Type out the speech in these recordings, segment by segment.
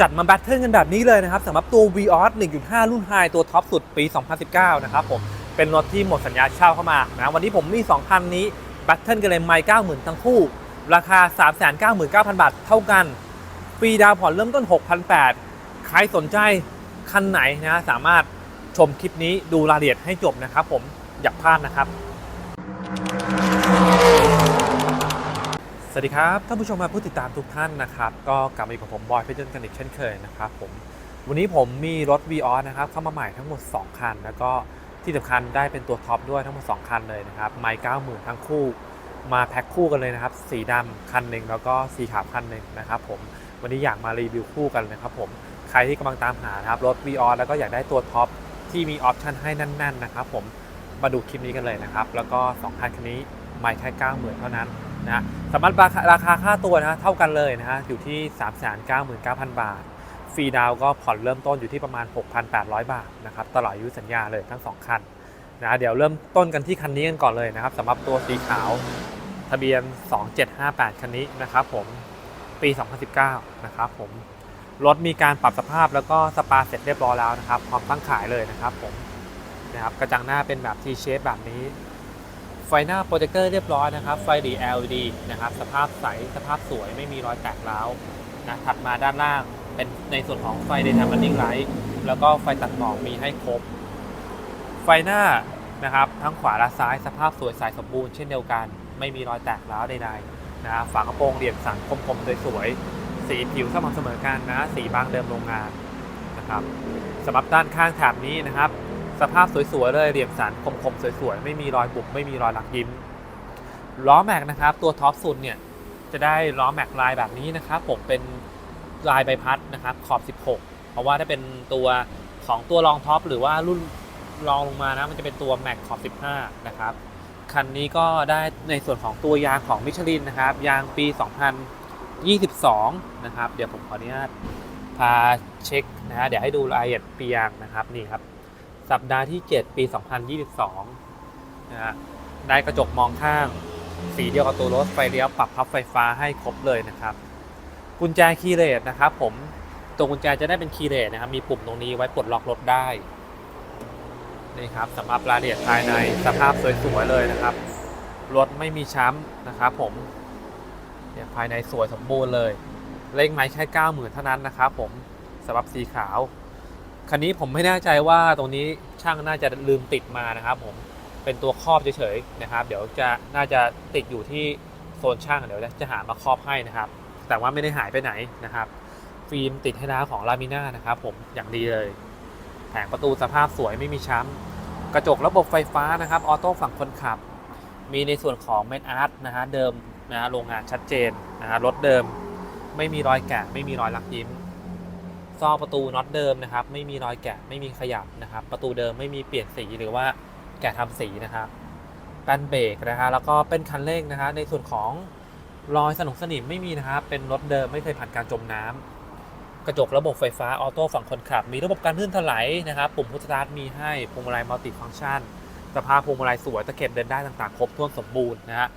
จัดมาแบทเทิลกันแบบนี้เลยนะครับสำหรับตัว v ีออส1.5 รุ่นไฮตัวท็อปสุดปี 2019 นะครับผมเป็นรถที่หมดสัญญาเช่าเข้ามานะวันนี้ผมมี 2 คันนี้แบทเทิลกันเลยไม่90,000 ทั้งคู่ ราคา 399,000 บาทเท่ากันฟรีดาวผ่อนเริ่มต้น 6,800 ใครสนใจคันไหนนะสามารถชมคลิปนี้ดูรายละเอียดให้จบนะครับผมอย่าพลาดนะครับ วัสดีครับท่านผู้ชมและผู้ติดตามทุกท่านนะครับ ก็กลับมาอยู่กับผมบอยเพชรนต์กันอีกเช่นเคยนะครับผมวันนี้ผมมีรถ v ีออนะครับเข้ามาใหม่ทั้งหมด 2 คัน แล้วก็ที่สำคัญได้เป็นตัวท็อปด้วยทั้งหมด 2 คันเลยนะครับไมค์90,000ทั้งคู่ มาแพ็คคู่กันเลยนะครับ สีดำคันหนึ่งแล้วก็สีขาวคันหนึ่งนะครับผมวันนี้อยากมารีวิวคู่กันนะครับผมใครที่กำลังตามหานะครับรถ v ีออแล้วก็อยากได้ตัวท็อปที่มีออปชันให้แน่นๆนะครับผมมาดูคลิปนี้กันเลยนะครับแล้วก็2คันคันนี้ไม่แค่90,000เท่านั้น นะสามารถราคาค่าตัวนะเท่ากันเลยนะฮะอยู่ที่ 399,000 บาท ฟรีดาวก็ผ่อนเริ่มต้นอยู่ที่ประมาณ 6,800 บาทนะครับตลอดอายุสัญญาเลยทั้ง 2 คันนะเดี๋ยวเริ่มต้นกันที่คันนี้กันก่อนเลยนะครับสำหรับตัวสีขาวทะเบียน 2758 คันนี้นะครับผมปี 2019 นะครับผมรถมีการปรับสภาพแล้วก็สปาเสร็จเรียบร้อยแล้วนะครับพร้อมตั้งขายเลยนะครับผมนะครับกระจังหน้าเป็นแบบ T shape แบบนี้ ไฟหน้าโปรเจคเตอร์เรียบร้อยนะครับ ไฟดี LED นะครับ สภาพใส สภาพสวย ไม่มีรอยแตกร้าวนะถัดมาด้านล่าง เป็นในส่วนของไฟ Daytime Running Light แล้วก็ไฟตัดหมอกมีให้ครบ ไฟหน้านะครับ ทั้งขวาและซ้าย สภาพสวยใสสมบูรณ์เช่นเดียวกัน ไม่มีรอยแตกร้าวใดๆนะฝากระโปรงเหลี่ยมสันคมๆสวยๆ สีผิวสม่ำเสมอกันนะ สีบางเดิมโรงงานนะครับสำหรับด้านข้างแถบนี้นะครับ สภาพสวยๆเลยเหลี่ยมสันคมๆสวยๆ ไม่มีรอยบุบไม่มีรอยหลักยิ้ม ล้อแม็กนะครับ ตัวท็อปสุดเนี่ยจะได้ล้อแม็กลายแบบนี้นะครับ ผมเป็นลายใบพัดนะครับ ขอบ 16 เพราะว่าถ้าเป็นตัวของตัวรองท็อปหรือว่ารุ่นรองลงมานะมันจะเป็นตัวแม็กขอบ 15 นะครับ คันนี้ก็ได้ในส่วนของตัวยางของมิชลินนะครับ ยางปี 2022 นะครับ เดี๋ยวผมขออนุญาตพาเช็คนะฮะเดี๋ยวให้ดูรายละเอียดปียางนะครับนี่ครับ สัปดาห์ที่ 7 ปี 2022 นะฮะ ได้กระจกมองข้าง สีเดียวกับตัวรถไฟเลี้ยวปรับพับไฟฟ้าให้ครบเลยนะครับ กุญแจคีย์เลสนะครับผม ตัวกุญแจจะได้เป็นคีย์เลสนะครับ มีปุ่มตรงนี้ไว้ปลดล็อกรถได้ นี่ครับสำหรับรายละเอียดภายในสภาพสวยๆเลยนะครับ รถไม่มีช้ำนะครับผม เนี่ยภายในสวยสมบูรณ์เลย เลขไม้แค่ 90,000 เท่านั้นนะครับผมสำหรับสีขาว คันนี้ผมไม่แน่ใจว่าตรงนี้ช่างน่าจะลืมติดมานะครับผมเป็นตัวครอบเฉยๆนะครับ เดี๋ยวจะน่าจะติดอยู่ที่โซนช่างเดี๋ยวจะหามาครอบให้นะครับ แต่ว่าไม่ได้หายไปไหนนะครับ ฟิล์มติดให้แล้วของลามิน่านะครับผมอย่างดีเลย แผงประตูสภาพสวยไม่มีช้ำกระจกระบบไฟฟ้านะครับออโต้ฝั่งคนขับ มีในส่วนของเมนอาร์ตนะฮะเดิมนะฮะโรงงานชัดเจนนะฮะรถเดิม ไม่มีรอยแกะไม่มีรอยลักยิ้ม ซอกประตูน็อตเดิมนะครับ ไม่มีรอยแกะไม่มีขยับนะครับ ประตูเดิมไม่มีเปลี่ยนสีหรือว่าแกะทำสีนะครับแป้นเบรกนะฮะแล้วก็เป็นคันเร่งนะฮะในส่วนของรอยสนองสนิมไม่มีนะครับเป็นรถเดิมไม่เคยผ่านการจมน้ำกระจกระบบไฟฟ้าออโต้ฝั่งคนขับ มีระบบการลื่นถลายนะครับ ปุ่มพุทสตาร์ทมีให้พวงมาลัยมัลติฟังก์ชันสภาพพวงมาลัยสวยตะเข็บเดินได้ต่างๆ ครบถ้วนสมบูรณ์นะฮะ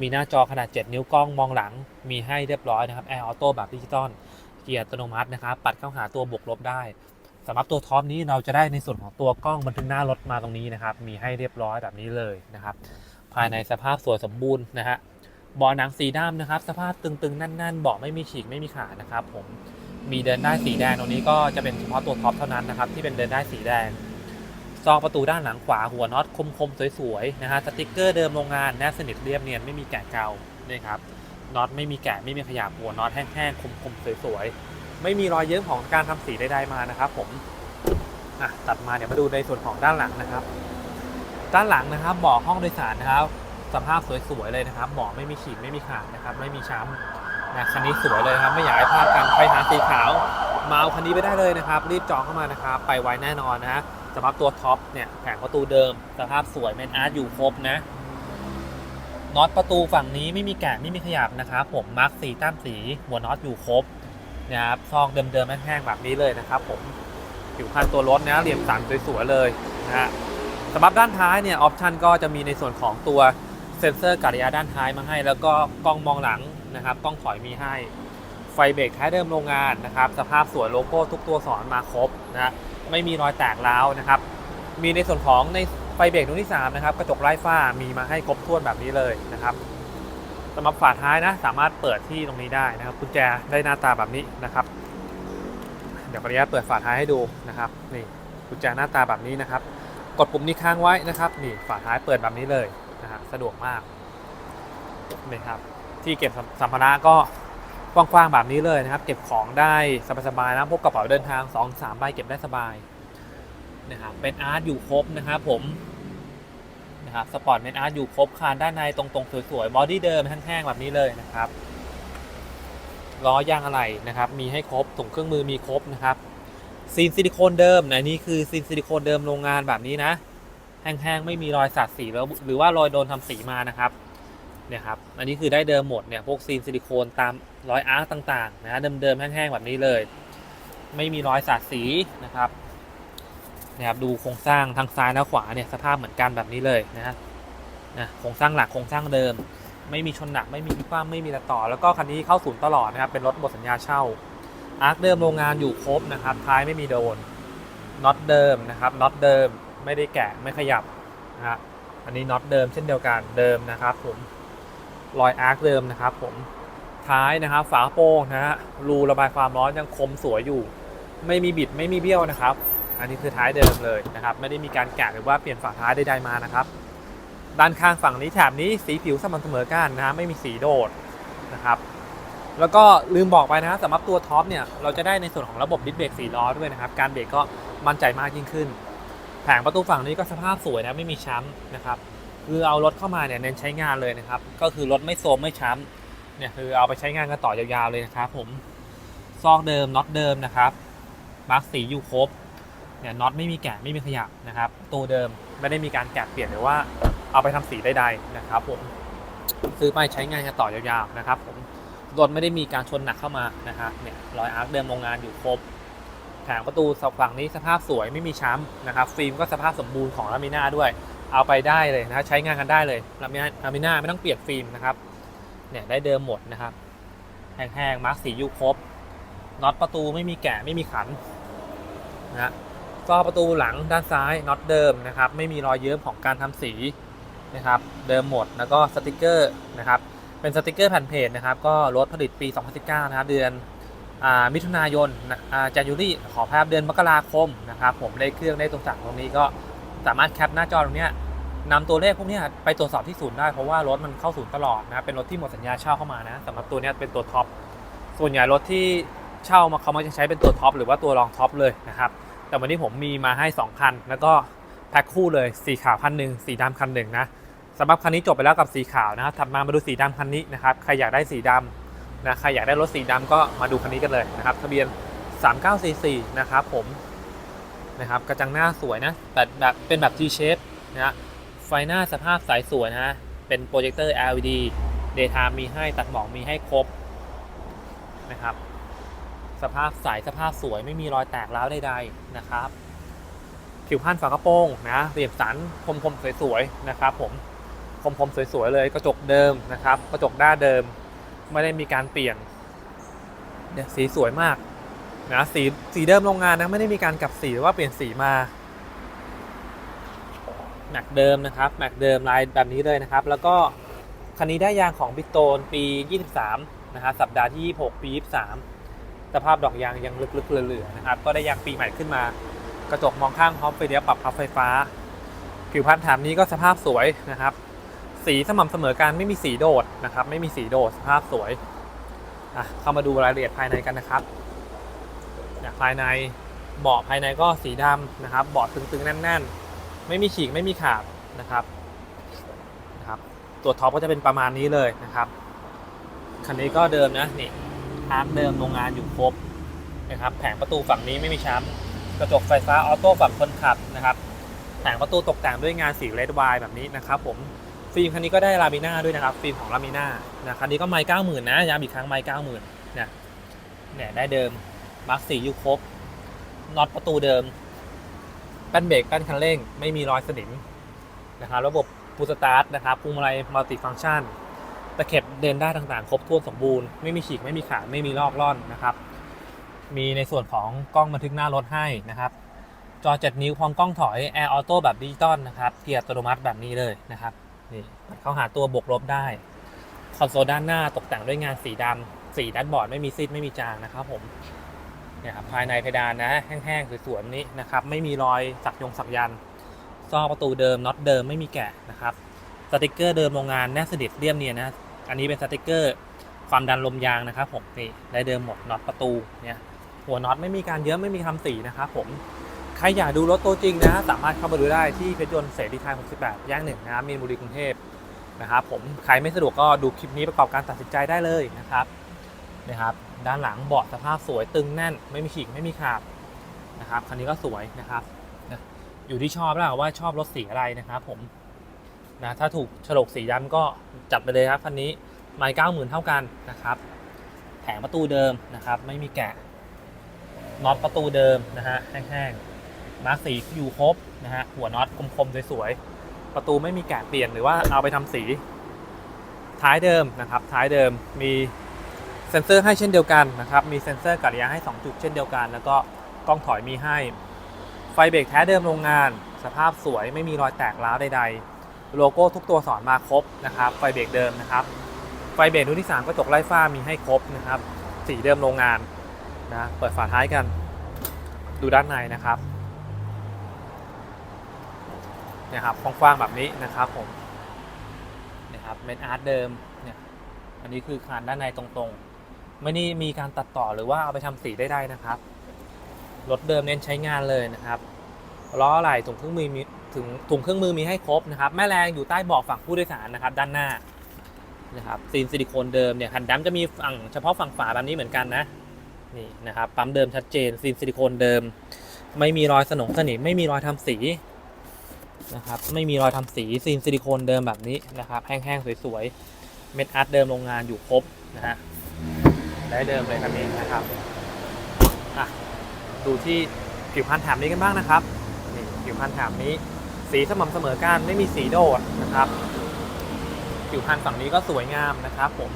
มีหน้าจอขนาด 7 นิ้วกล้องมองหลัง มีให้เรียบร้อยนะครับแอร์ออโต้แบบดิจิตอล เกียร์อัตโนมัตินะครับ ปัดเข้าหาตัวบวกลบได้สำหรับตัวท็อปนี้เราจะได้ในส่วนของตัวกล้องบันทึกหน้ารถมาตรงนี้นะครับ มีให้เรียบร้อยแบบนี้เลยนะครับ ภายในสภาพสวยสมบูรณ์นะฮะเบาะหนังสีดำนะครับ สภาพตึงๆแน่นๆเบาะไม่มีฉีกไม่มีขาดนะครับ ผมมีเดินได้สีแดงตรงนี้ก็จะเป็นเฉพาะตัวท็อปเท่านั้นนะครับ ที่เป็นเดินได้สีแดงซองประตูด้านหลังขวาหัวน็อตคมๆสวยๆนะฮะสติกเกอร์เดิมโรงงานแนบสนิทเรียบเนียนไม่มีแกะเกานี่ครับ น็อตไม่มีแกะไม่มีขยับหัวน็อตแห้งๆคมๆสวยๆไม่มีรอยเยิ้มของการทำสีใดๆมานะครับ ผมอะตัดมาเดี๋ยวมาดูในส่วนของด้านหลังนะครับ ด้านหลังนะครับเบาะห้องโดยสารนะครับ สภาพสวยๆเลยนะครับเบาะไม่มีขีดไม่มีขาดนะครับ ไม่มีช้ำนะคันนี้สวยเลยครับ ไม่อยากให้พลาดกันใครหาสีขาวมาเอาคันนี้ไปได้เลยนะครับ รีบจองเข้ามานะครับ ไปไวแน่นอนนะฮะสำหรับตัวท็อปเนี่ยแผงประตูเดิม สภาพสวยเมนอาร์ตอยู่ครบนะ น็อตประตูฝั่งนี้ไม่มีแกะไม่มีขยับนะครับผมมาร์คสีตั้มสีหัวน็อตอยู่ครบนะครับซองเดิมๆแห้งๆแบบนี้เลยนะครับ ผมผิวพันตัวรถนะเหลี่ยมสันสวยๆเลยนะฮะสำหรับด้านท้ายเนี่ยออปชันก็จะมีในส่วนของตัวเซ็นเซอร์กัดระยะด้านท้ายมาให้ แล้วก็กล้องมองหลังนะครับกล้องถอยมีให้ ไฟเบรกท้ายเดิมโรงงานนะครับ สภาพสวยโลโก้ทุกตัวสอนมาครบนะฮะไม่มีรอยแตกร้าวนะครับ มีในส่วนของใน ไฟเบรกดวงที่3นะครับกระจกไร้ฝ้ามีมาให้ครบถ้วนแบบนี้เลยนะครับสำหรับฝาท้ายนะสามารถเปิดที่ตรงนี้ได้นะครับกุญแจได้หน้าตาแบบนี้นะครับ เดี๋ยวขออนุญาตเปิดฝาท้ายให้ดูนะครับนี่กุญแจหน้าตาแบบนี้นะครับ กดปุ่มนี้ค้างไว้นะครับนี่ฝาท้ายเปิดแบบนี้เลยนะฮะสะดวกมากนี่ครับที่เก็บสัมภาระก็กว้างๆแบบนี้เลยนะครับ เก็บของได้สบายๆนะพวกกระเป๋าเดินทาง2-3ใบเก็บได้สบาย นะครับเป็นอาร์ตอยู่ครบนะครับผมนะครับสปอร์ตเป็นอาร์ตอยู่ครบคานด้านในตรงๆสวยๆบอดี้เดิมแห้งๆแบบนี้เลยนะครับล้อยางอะไรนะครับ มีให้ครบถุงเครื่องมือมีครบนะครับซีนซิลิโคนเดิมนะนี่คือซีนซิลิโคนเดิมโรงงานแบบนี้นะ แห้งๆไม่มีรอยสัดสีแล้วหรือว่ารอยโดนทำสีมานะครับเนี่ยครับอันนี้คือได้เดิมหมดเนี่ยพวกซีนซิลิโคนตามรอยอาร์ตต่างๆนะเดิมๆแห้งๆแบบนี้เลย ไม่มีรอยสาดสีนะครับ นะครับดูโครงสร้างทางซ้ายและขวาเนี่ยสภาพเหมือนกันแบบนี้เลยนะฮะนะโครงสร้างหลักโครงสร้างเดิม ไม่มีชนหนักไม่มีพิความไม่มีระต่อ แล้วก็คันนี้เข้าศูนย์ตลอดนะครับเป็นรถหมดสัญญาเช่าอาร์คเดิมโรงงานอยู่ครบนะครับท้ายไม่มีโดนน็อตเดิมนะครับน็อตเดิมไม่ได้แกะไม่ขยับนะฮะอันนี้น็อตเดิมเช่นเดียวกันเดิมนะครับผมรอยอาร์คเดิมนะครับผมท้ายนะครับฝาโปร่งนะฮะรูระบายความร้อนยังคมสวยอยู่ ไม่มีบิดไม่มีเบี้ยวนะครับ อันนี้คือท้ายเดิมเลยนะครับไม่ได้มีการแกะหรือว่าเปลี่ยนฝาท้ายใดๆมานะครับด้านข้างฝั่งนี้แถบนี้สีผิวสม่ำเสมอกันนะฮะไม่มีสีโดดนะครับแล้วก็ลืมบอกไปนะครับสำหรับตัวท็อปเนี่ยเราจะได้ในส่วนของระบบดิสเบรกสีล้อด้วยนะครับการเบรกก็มั่นใจมากยิ่งขึ้น แผงประตูฝั่งนี้ก็สภาพสวยนะไม่มีช้ำนะครับคือเอารถเข้ามาเนี่ยเน้นใช้งานเลยนะครับก็คือรถไม่โซมไม่ช้ำเนี่ยคือเอาไปใช้งานกันต่อยาวๆเลยนะครับผมซอกเดิมน็อตเดิมนะครับมาร์กสีอยู่ครบ เนี่ยน็อตไม่มีแกะไม่มีขยับนะครับตัวเดิมไม่ได้มีการแกะเปลี่ยนหรือว่าเอาไปทำสีใดๆนะครับผมซื้อไปใช้งานกันต่อยาวๆนะครับผมรถไม่ได้มีการชนหนักเข้ามานะครับเนี่ยรอยอาร์คเดิมโรงงานอยู่ครบแผงประตูสฝั่งนี้สภาพสวยไม่มีช้ำนะครับฟิล์มก็สภาพสมบูรณ์ของลามิน่าด้วย เอาไปได้เลยนะใช้งานกันได้เลยลามิน่าลามิน่าไม่ต้องเปลี่ยนฟิล์มนะครับเนี่ยได้เดิมหมดนะครับแห้งๆมาร์กสีอยู่ครบน็อตประตูไม่มีแกะไม่มีขันนะ กประตูหลังด้านซ้ายน็อตเดิมนะครับ ไม่มีรอยเยิ้มของการทำสีนะครับ เดิมหมดแล้วก็สติกเกอร์นะครับ เป็นสติกเกอร์แผ่นเพจนะครับ ก็รถผลิตปี 2019 นะครับ เดือนอมิถุนายนจันยูรี่ขอภาพเดือนมกราคมนะครับ ผมเลขเครื่องได้ตรงสั่งตรงนี้ก็สามารถแคปหน้าจอตรงนี้นำตัวเลขพวกนี้ไปตรวจสอบที่ศูนย์ได้เพราะว่ารถมันเข้าศูนย์ตลอดนะครับเป็นรถที่หมดสัญญาเช่าเข้ามานะสำหรับตัวนี้เป็นตัวท็อปส่วนใหญ่รถที่เช่ามาเขามักจะใช้เป็นตัวท็อปหรือว่าตัวรองท็อปเลยนะครับ แต่วันนี้ผมมีมาให้ 2 คัน แล้วก็แพ็คคู่เลยสีขาวคันหนึ่งสีดำคันหนึ่งนะสำหรับคันนี้จบไปแล้วกับสีขาวนะครับถัดมามาดูสีดำคันนี้นะครับใครอยากได้สีดำนะใครอยากได้รถสีดำก็มาดูคันนี้กันเลยนะครับทะเบียน 3944นะครับผมนะครับกระจังหน้าสวยนะแบบแบบเป็นแบบ G shape นะไฟหน้าสภาพสายสวยนะเป็นโปรเจคเตอร์ LED daytime มีให้ตัดหมอกมีให้ครบนะครับ สภาพใสสภาพสวยไม่มีรอยแตกร้าวใดๆนะครับ ผิวพันฝากระโปรงนะเรียบสันคมคมๆสวยๆนะครับ ผมคมคมๆสวยๆเลยกระจกเดิมนะครับ กระจกด้าเดิมไม่ได้มีการเปลี่ยนเนี่ยสีสวยมากนะสีสีเดิมโรงงานนะไม่ได้มีการกลับสีหรือว่าเปลี่ยนสีมาแม็กเดิมนะครับแม็กเดิมลายแบบนี้เลยนะครับ แล้วก็คันนี้ได้ยางของบิ๊กโตนปี 23 นะครับสัปดาห์ที่ 26 ปี 23 สภาพดอกยางยังลึกๆเหลือๆนะครับก็ได้ยางปีใหม่ขึ้นมา กระจกมองข้างพร้อมไฟเลี้ยวปรับพับไฟฟ้า ผิวพันแถบนี้ก็สภาพสวยนะครับ สีสม่ำเสมอกันไม่มีสีโดดนะครับ ไม่มีสีโดดสภาพสวยอะเข้ามาดูรายละเอียดภายในกันนะครับเนี่ยภายในเบาะภายในก็สีดำนะครับเบาะตึงๆแน่น ๆ ไม่มีฉีกไม่มีขาดนะครับนะครับ ตัวท็อปก็จะเป็นประมาณนี้เลยนะครับคันนี้ก็เดิมนะนี่ อาร์คเดิมโรงงานอยู่ครบนะครับแผงประตูฝั่งนี้ไม่มีช้ำกระจกไฟฟ้าออโต้ฝั่งคนขับนะครับแผงประตูตกแต่งด้วยงานสีเลดไวน์แบบนี้นะครับผมฟิล์มคันนี้ก็ได้ลามิน่าด้วยนะครับฟิล์มของลามิน่านะคันนี้ก็ไม้เก้าหมื่นนะย้ำอีกครั้งไม้เก้าหมื่นเนี่ยเนี่ยได้เดิมมาร์คสีอยู่ครบน็อตประตูเดิมแป้นเบรกแป้นคันเร่ง ไม่มีรอยสนิมนะครับระบบบูสตาร์ทนะครับพวงมาลัยมัลติฟังก์ชัน ตะเข็บเดินได้ต่างๆ ครบถ้วนสมบูรณ์ ไม่มีฉีกไม่มีขาดไม่มีลอกล่อนนะครับ มีในส่วนของกล้องบันทึกหน้ารถให้นะครับ จอ 7 นิ้วพร้อมกล้องถอย Air Auto แบบดิจิตอลนะครับ เกียร์อัตโนมัติแบบนี้เลยนะครับนี่เข้าหาตัวบวกลบได้ คอนโซลด้านหน้าตกแต่งด้วยงานสีดำสีด้านบอร์ดไม่มีซีดไม่มีจางนะครับผมเนี่ยครับภายในเพดานนะ แห้งๆสวยๆนี้นะครับ ไม่มีรอยสักยงสักยันต์ซอกประตูเดิมน็อตเดิมไม่มีแกะนะครับสติกเกอร์เดิมโรงงานแนบสนิทเรียบเนียนนะ อันนี้เป็นสติกเกอร์ ความดันลมยางนะครับผมนี่ได้เดิมหมดน็อตประตูเนี่ยหัวน็อตไม่มีการเยอะไม่มีทำสีนะครับผมใครอยากดูรถตัวจริงนะสามารถเข้ามาดูได้ที่เพชรยนต์เสรีไทย 68 ย่างหนึ่งนะครับมีนบุรีกรุงเทพนะครับผมใครไม่สะดวกก็ดูคลิปนี้ประกอบการตัดสินใจได้เลยนะครับนะครับด้านหลังเบาะสภาพสวยตึงแน่น ไม่มีฉีกไม่มีขาดนะครับคันนี้ก็สวยนะครับ อยู่ที่ชอบแล้วว่าชอบรถสีอะไรนะครับผม นะถ้าถูกฉลกสีดำก็จัดไปเลยครับคันนี้ไม้เก้าหมื่นเท่ากันนะครับแผงประตูเดิมนะครับ ไม่มีแกะน็อตประตูเดิมนะฮะแห้งๆมาร์คสีอยู่ครบนะฮะหัวน็อตคมๆสวยๆประตูไม่มีแกะเปลี่ยนหรือว่าเอาไปทำสี ท้ายเดิมนะครับ ท้ายเดิมมีเซ็นเซอร์ให้เช่นเดียวกันนะครับ มีเซ็นเซอร์กัดระยะให้ 2 จุดเช่นเดียวกัน แล้วก็กล้องถอยมีให้ ไฟเบรกแท้เดิมโรงงาน สภาพสวยไม่มีรอยแตกร้าวใด ๆ โลโก้ทุกตัวสอนมาครบนะครับ ไฟเบรกเดิมนะครับ ไฟเบรกรุ่นที่ 3กระจกไล่ฟ้ามีให้ครบนะครับ สีเดิมโรงงานนะ เปิดฝาท้ายกัน ดูด้านในนะครับเนี่ยครับกว้างๆแบบนี้นะครับผมนะครับเมนอาร์ตเดิมเนี่ยอันนี้คือคานด้านในตรงๆ ไม่ได้มีการตัดต่อหรือว่าเอาไปทำสีได้ๆนะครับรถเดิมเน้นใช้งานเลยนะครับล้อไหล่ถุงเครื่องมือมี ถึงถุงเครื่องมือมีให้ครบนะครับ แม่แรงอยู่ใต้เบาะฝั่งผู้โดยสารนะครับ ด้านหน้านะครับซีนซิลิโคนเดิมเนี่ยคันดำจะมีฝั่งเฉพาะฝั่งฝาแบบนี้เหมือนกันนะนี่นะครับปั๊มเดิมชัดเจนซีนซิลิโคนเดิม ไม่มีรอยสนงสนิมไม่มีรอยทำสีนะครับไม่มีรอยทำสีซีนซิลิโคนเดิมแบบนี้นะครับแห้งๆสวยๆเม็ดอาร์ตเดิมโรงงานอยู่ครบนะฮะได้เดิมเลยคันนี้นะครับอะดูที่ผิวพรรณแถมนี้กันบ้างนะครับนี่ผิวพรรณแถบนี้ สีสม่ำเสมอกันไม่มีสีโดดนะครับผิวพรรณฝั่งนี้ก็สวยงามนะครับ ผม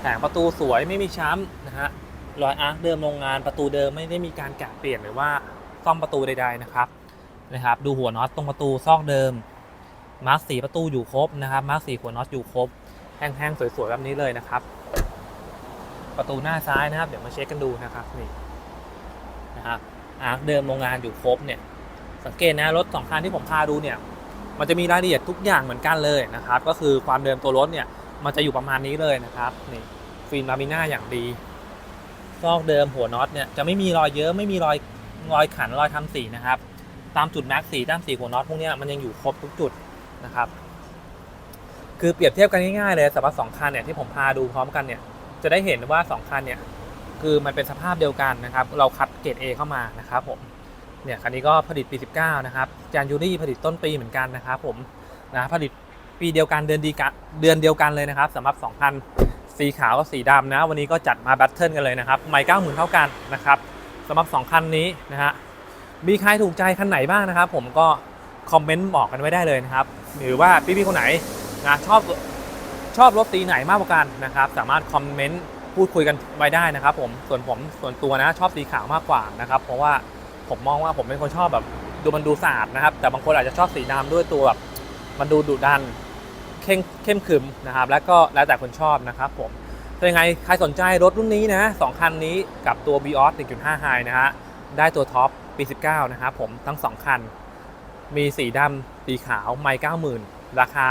แผงประตูสวยไม่มีช้ำนะฮะรอยอาร์คเดิมโรงงานประตูเดิมไม่ได้มีการแกะเปลี่ยนหรือว่าซ่อมประตูใด ๆนะครับนะครับ ดูหัวน็อตตรงประตูซอกเดิมมาร์คสีประตูอยู่ครบนะครับมาร์คสีหัวน็อตอยู่ครบแห้งๆสวยๆแบบนี้เลยนะครับ ประตูหน้าซ้ายนะครับ เดี๋ยวมาเช็คกันดูนะครับนี่นะครับอาร์คเดิมโรงงานอยู่ครบเนี่ย สังเกตนะรถสองคันที่ผมพาดูเนี่ยมันจะมีรายละเอียดทุกอย่างเหมือนกันเลยนะครับ ก็คือความเดิมตัวรถเนี่ยมันจะอยู่ประมาณนี้เลยนะครับนี่ฟิล์มลามิน่าอย่างดีซอกเดิมหัวน็อตเนี่ยจะไม่มีรอยเยอะไม่มีรอยรอยขันรอยทำสีนะครับ ตามจุดแม็กสีด้านสีหัวน็อตพวกนี้มันยังอยู่ครบทุกจุดนะครับ คือเปรียบเทียบกันง่ายๆเลยสำหรับสองคันเนี่ยที่ผมพาดูพร้อมกันเนี่ยจะได้เห็นว่าสองคันเนี่ยคือมันเป็นสภาพเดียวกันนะครับ เราคัดเกรด A เข้ามานะครับผม เนี่ยคันนี้ก็ผลิตปี 19 นะครับจานยูรี่ผลิตต้นปีเหมือนกันนะครับผมนะผลิตปีเดียวกันเดือนดีกันเดือนเดียวกันเลยนะครับสำหรับ2คันสีขาวกับสีดำนะ วันนี้ก็จัดมาแบทเทิลกันเลยนะครับไม่เก้าหมื่นเท่ากันนะครับสำหรับ 2 คันนี้นะฮะมีใครถูกใจคันไหนบ้างนะครับ ผมก็คอมเมนต์บอกกันไว้ได้เลยนะครับ หรือว่าพี่ๆคนไหนนะชอบชอบรถสีไหนมากกว่ากันนะครับ สามารถคอมเมนต์พูดคุยกันไว้ได้นะครับ ผมส่วนผมส่วนตัวนะชอบสีขาวมากกว่านะครับ เพราะว่า ผมมองว่าผมเป็นคนชอบแบบดูมันดูสะอาดนะครับ แต่บางคนอาจจะชอบสีดำด้วยตัวแบบมันดูดุดันเข้มเข้มขึมนะครับ แล้วก็แล้วแต่คนชอบนะครับผมถ้ายังไงใครสนใจรถรุ่นนี้นะสองคันนี้กับตัว b ีออส1.5 High นะฮะได้ตัวท็อปปี 19 นะครับผมทั้ง 2 คัน มีสีดำสีขาวไม่90,000 ราคา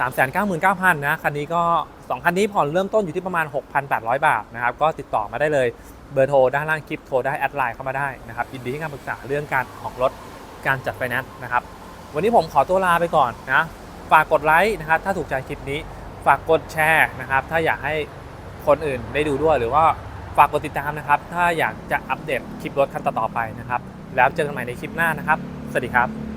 399,000 นะคันนี้ก็ 2 คันนี้ผ่อนเริ่มต้นอยู่ที่ประมาณ 6,800 บาทนะครับก็ติดต่อมาได้เลยเบอร์โทรด้านล่างคลิปโทรได้แอดไลน์เข้ามาได้นะครับยินดีให้คำปรึกษาเรื่องการออกรถการจัดไฟแนนซ์นะครับวันนี้ผมขอตัวลาไปก่อนนะฝากกดไลค์นะครับถ้าถูกใจคลิปนี้ฝากกดแชร์นะครับถ้าอยากให้คนอื่นได้ดูด้วยหรือว่าฝากกดติดตามนะครับ ถ้าอยากจะอัปเดตคลิปรถคันต่อๆไปนะครับ แล้วเจอกันใหม่ในคลิปหน้านะครับ สวัสดีครับ